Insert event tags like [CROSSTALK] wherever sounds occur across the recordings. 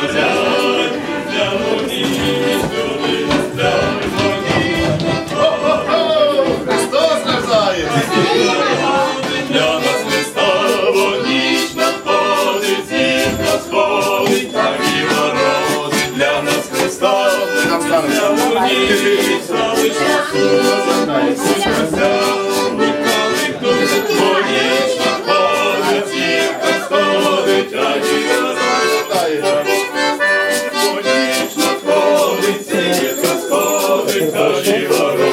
Христос сходить, та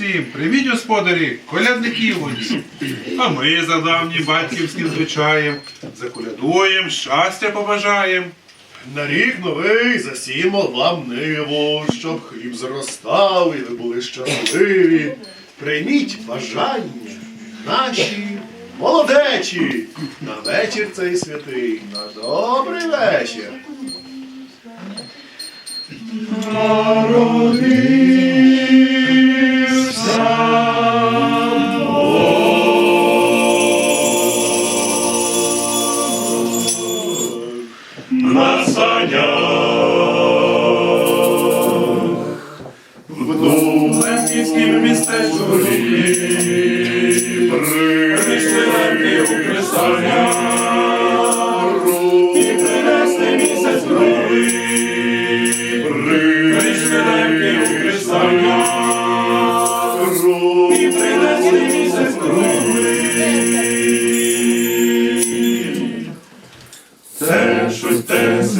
усім! Привіть, господарі, колядників воді! А ми за давнім батьківським звичаєм заколядуєм, щастя побажаєм. На рік новий засімо вам ниву, щоб хліб зростав і ви були щасливі. Прийміть бажання наші молодечі на вечір цей святий, на добрий вечір. на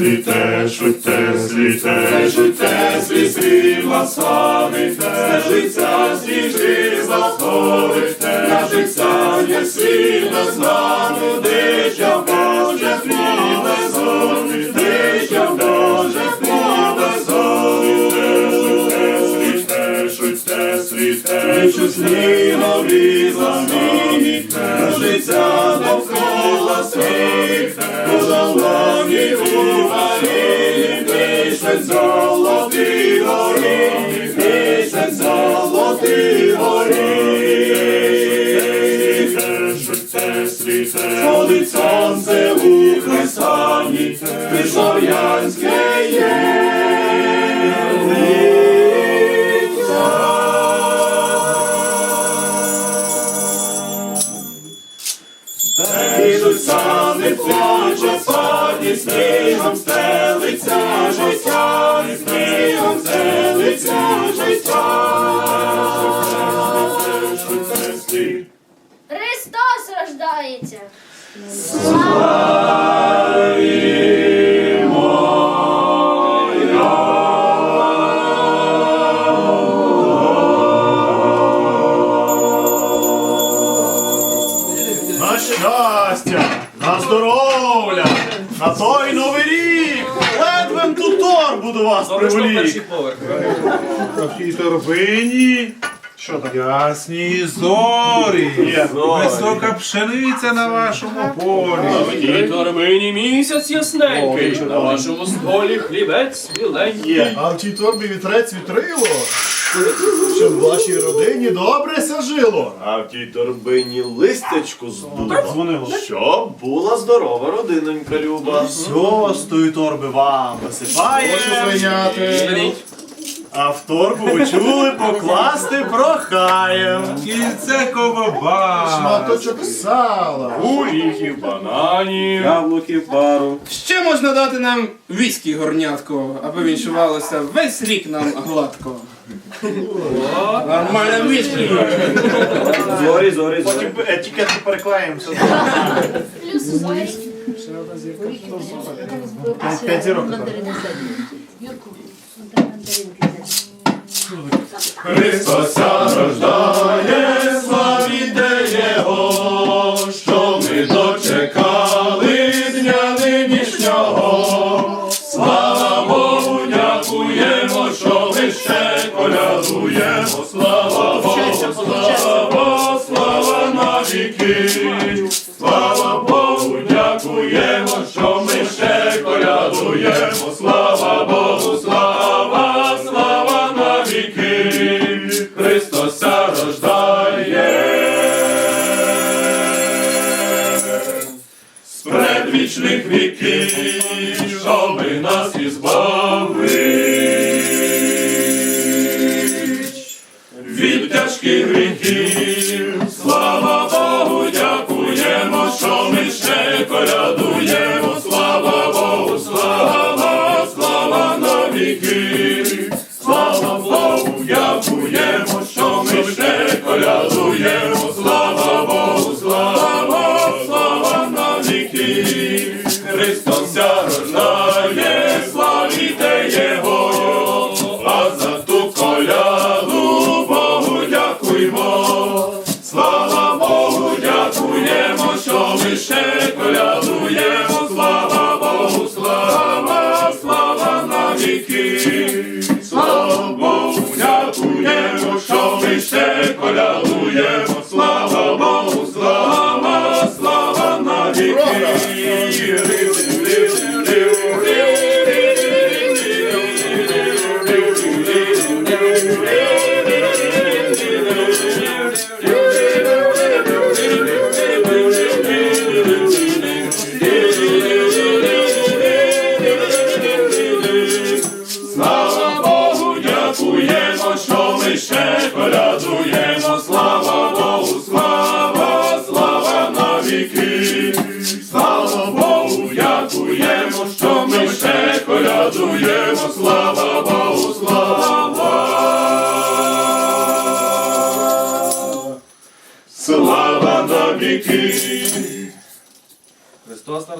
теслі, тешуть теслі, тешуть теслі, срібла слави, тешиться свіжий заходить, тешиться є світло з нами, дича Боже, хлібе зорі, дича Боже, хлібе зорі, теслі, тешуть теслі, тешуть снігові заміні, тешиться довкола світ, у долоні у Марії, місяць золотий горіх, місяць золотий горіх. Сходить сонце у хресані, Христов'янське є. Христос рождається. На щастя, на здоров'я, на той новий рік! Ледве тут торбу до вас привелік! Такі торбині, Що таке? ясні зорі, висока пшениця на вашому полі. Тій торбині місяць ясненький, на вашому столі хлібець біленький. А в тій торбі вітрець вітрило, щоб в вашій родині добре ся жило. А в тій торбині листячку з дуба, щоб була здорова родинонька люба. Все з тої торби вам висипає. Прошу прийняти. А в торбу ви чули покласти прохаєм. Кільце коваба. Шматочок сала. Горіхів, бананів. Яблуків пару. Ще можна дати нам віскі горнятко, аби віншувалося весь рік нам гладко. Нормальне віскі. Зорі, зорі, зорі. Потім етикетку переклеїмо. сюди. Плюс П'ять зірок тепер. Христося рождає, славіте Його, що ми дочекали дня нинішнього. Слава Богу, дякуємо, що ми ще колядуємо. Слава, нас ізбавить від тяжких гріхів.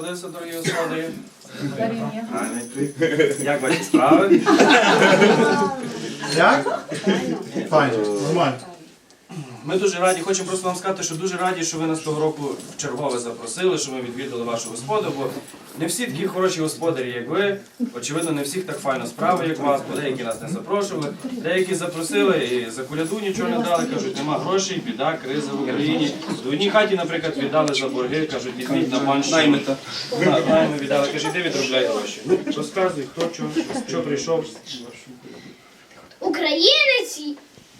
Народився, дорогі господи. Як ваші справи? Як? Файно, нормально. Ми дуже раді, хочемо просто вам сказати, що дуже раді, що ви нас того року в чергове запросили, що ми відвідали вашу господу, бо не всі такі хороші господарі, як ви. Очевидно, не всіх так файно справи, як вас, бо деякі нас не запрошували. Деякі запросили і за коляду нічого не дали, кажуть, нема грошей, біда, криза в Україні. В одній хаті, наприклад, віддали за борги, кажуть, візьміть на баншину. Наймита. Найми віддали, каже, іди відробляй гроші. Розказуй, хто чого, що прийшов. Українець,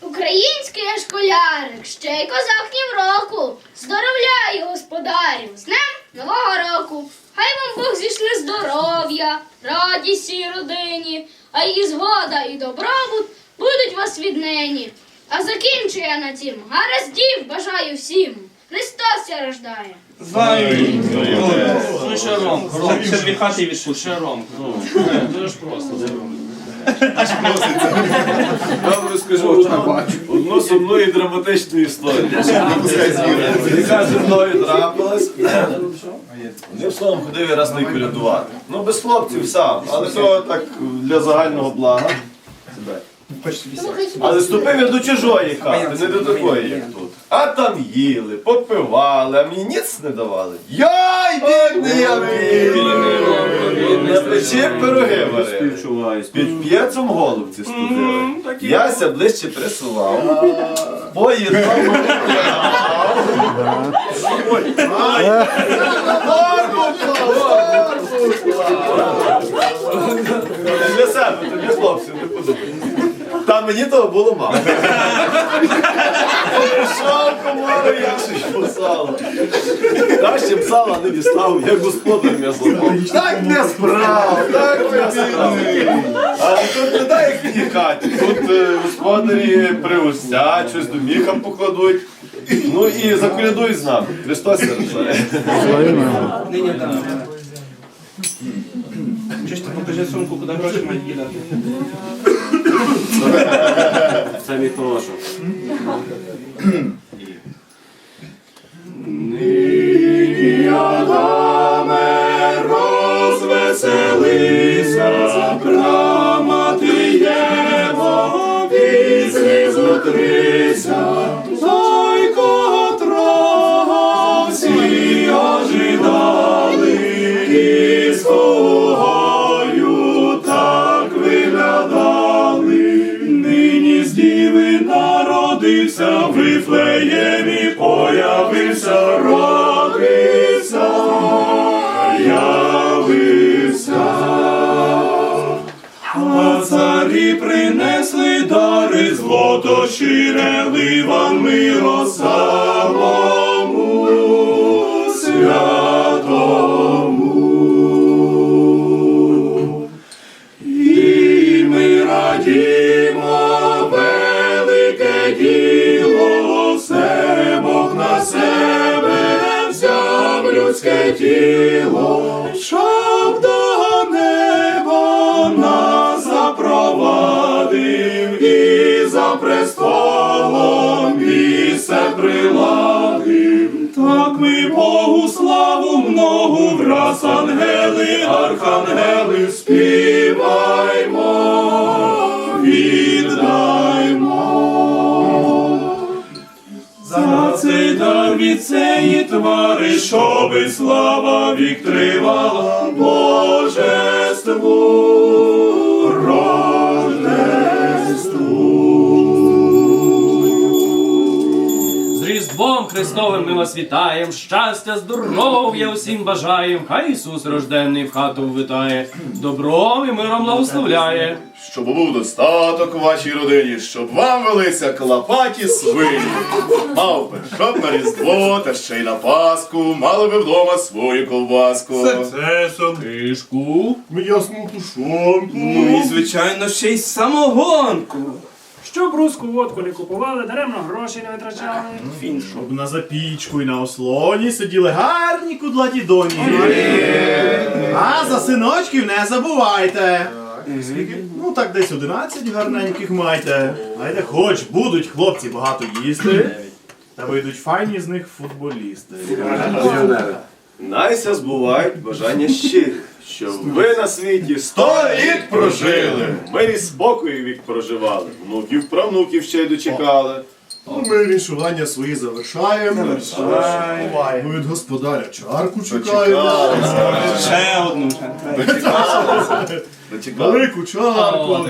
український я школярик, ще й козакнім року. Здоровляю господарів з днем нового року. Хай вам Бог зійшли здоров'я, радість цій родині, а її згода і добробут будуть вас віднині. А закінчу я на тім. Гараздів бажаю всім. Христос ся рождає. Дві хати від Ще ну. Дуже ж просто. Я вам розкажу одну сумну і драматичну історію. Яка зі мною трапилась. Не в словом ходив я раз не колядувати. Ну без хлопців сам, але то так для загального блага. Але ступив я до чужої хати, не до такої, як тут. А там їли, попивали, а мені ніц не давали. Яй, бідний я бідний! На печі пироги варили. Під п'єцом голубці студили. Яся ближче присував. Поїдав. [LAUGHS] Для себе, тобі хлопців, не подумай. Та мені того було мало. Прийшов комору, я щось посало. Краще б сала не дістав, як господар м'я зламав. Так не справ, так не справ. Але тут не так, як тій хаті. Тут е, господарі пригостять, щось до міха покладуть. Ну і заколядуй з нами. Христос рождає. Нині там. Чи ж ти покажи сумку, куди гроші мають їдати? [LAUGHS] Це мій хороший. Царі принесли дари, злото щире ван миро ми Богу славу многу враз ангели, архангели співаймо, віддаймо. За цей дар від цієї твари, щоби слава вік тривала Божеству Христовим ми вас вітаєм, щастя, здоров'я усім бажаєм. Хай Ісус рожденний в хату ввитає, добром і миром благословляє. Щоб був достаток у вашій родині, щоб вам велися клопаті свині. Мавпи, щоб на Різдво та ще й на Пасху мали ви вдома свою ковбаску. Серцесом. Тишку. Ясну тушонку. Ну і звичайно ще й самогонку. Щоб руську водку не купували, даремно гроші не витрачали. Щоб на запічку і на ослоні сиділи гарні кудлаті доні. А за синочків не забувайте. Скільки? Ну так десь 11 гарненьких майте. Знаєте, хоч будуть хлопці багато їсти, та вийдуть файні з них футболісти. Найся збувають бажання щирі, щоб ви на світі сто літ прожили. В Мирі спокою вік проживали, внуків правнуків ще й дочекали. Ну, Ми віншування свої завершаємо. Ми від господаря чарку чекаємо. Ще одну. [LAUGHS] Дочекали. Велику чарку,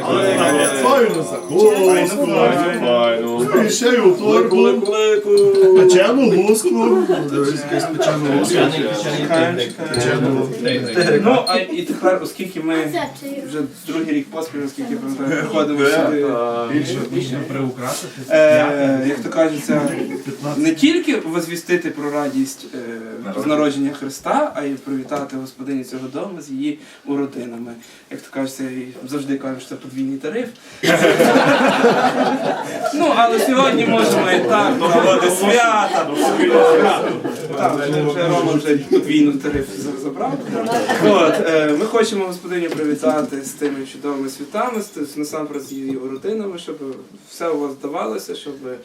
файну закуску, Файну. і ще й у торку, печену. Печену. Ну, а і тепер, оскільки ми вже другий рік поспіль, оскільки приходимо сюди. Е, як то кажеться, не тільки возвістити про радість е, з народження Христа, а й привітати господині цього дому з її уродинами. Як то кажеться, і завжди кажуть, що це подвійний тариф. [LAUGHS] ну, але сьогодні можемо і так, проводити свята. Так, вже, вже Рома вже подвійну тариф забрав. От, е, ми хочемо господиню привітати з тими чудовими святами, з, насамперед з її родинами, щоб все у вас вдавалося, щоб е,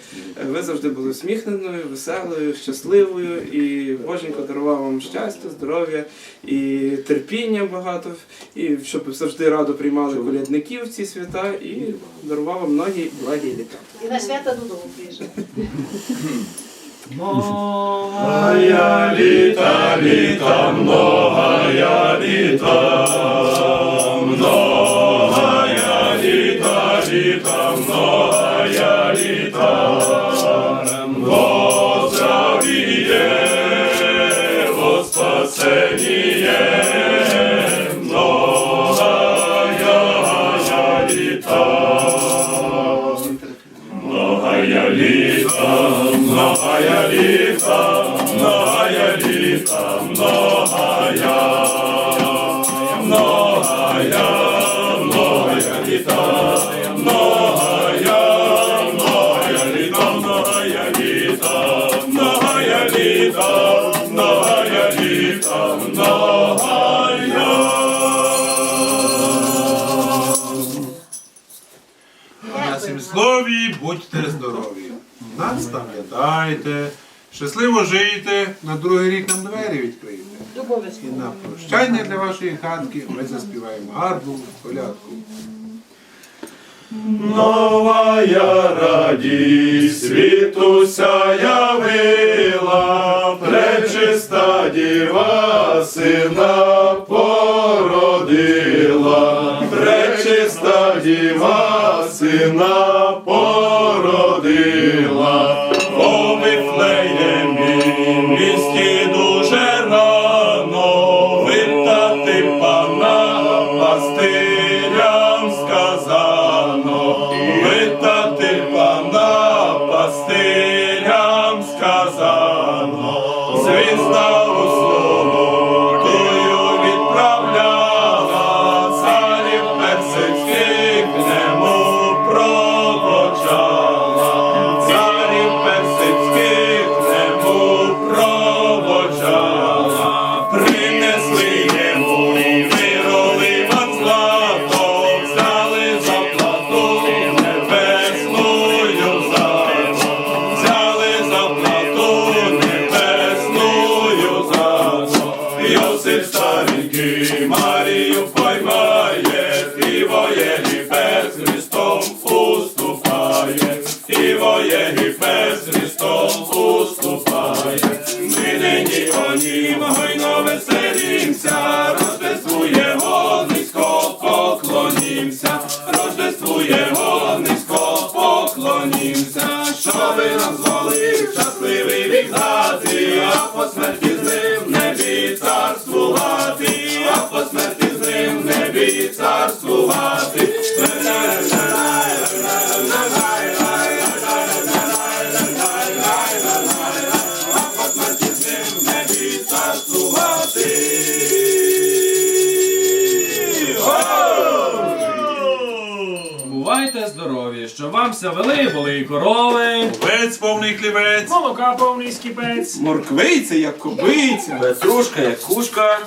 ви завжди були усміхненою, веселою, щасливою, і Боженько дарував вам щастя, здоров'я і терпіння багато, і щоб завжди радо приймали колядників в ці свята і дарував вам многі благі літа. І на свята додому приїжджає. Многая літа, літа, многая літа, многая літа, літа, многая літа. Во здравіє, во спасеніє, многая літа, многая літа, многая, многая, многая літа, многая, многая літа, многая літа, многая літа, многая літа, многая. На цім слові будьте здорові. Нас пам'ятайте, щасливо жийте, на другий рік нам двері відкрийте. І на прощання для вашої хатки ми заспіваємо гарну колядку. Новая радість світуся явила, пречиста діва сина породила, пречиста діва сина породила. По смерті з ним в небі царствувати, а по смерті з ним в небі царствувати. Бувайте здорові, щоб вам ся вели, були і корови. Повний хлівець. Молока повний скіпець. Морквиця, як кобиця. Петрушка, як кушка.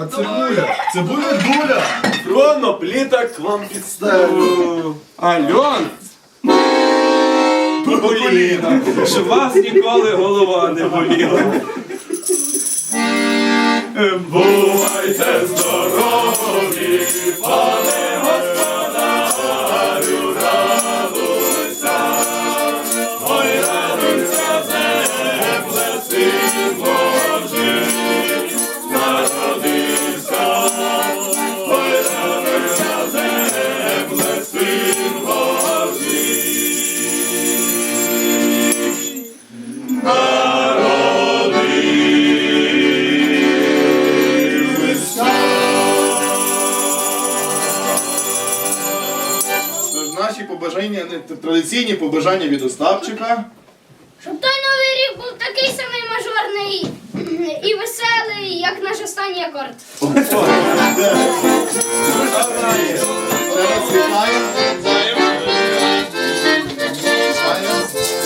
А цибуля? Цибуля дуля. Тронно, пліток вам підставив. Альон. Поліна. Щоб вас ніколи голова не боліла. Бувайте здорові, пане наші традиційні побажання від Остапчика. Щоб той новий рік був такий самий мажорний і веселий, як наш останній акорд. Ще [LAUGHS] раз вітаємо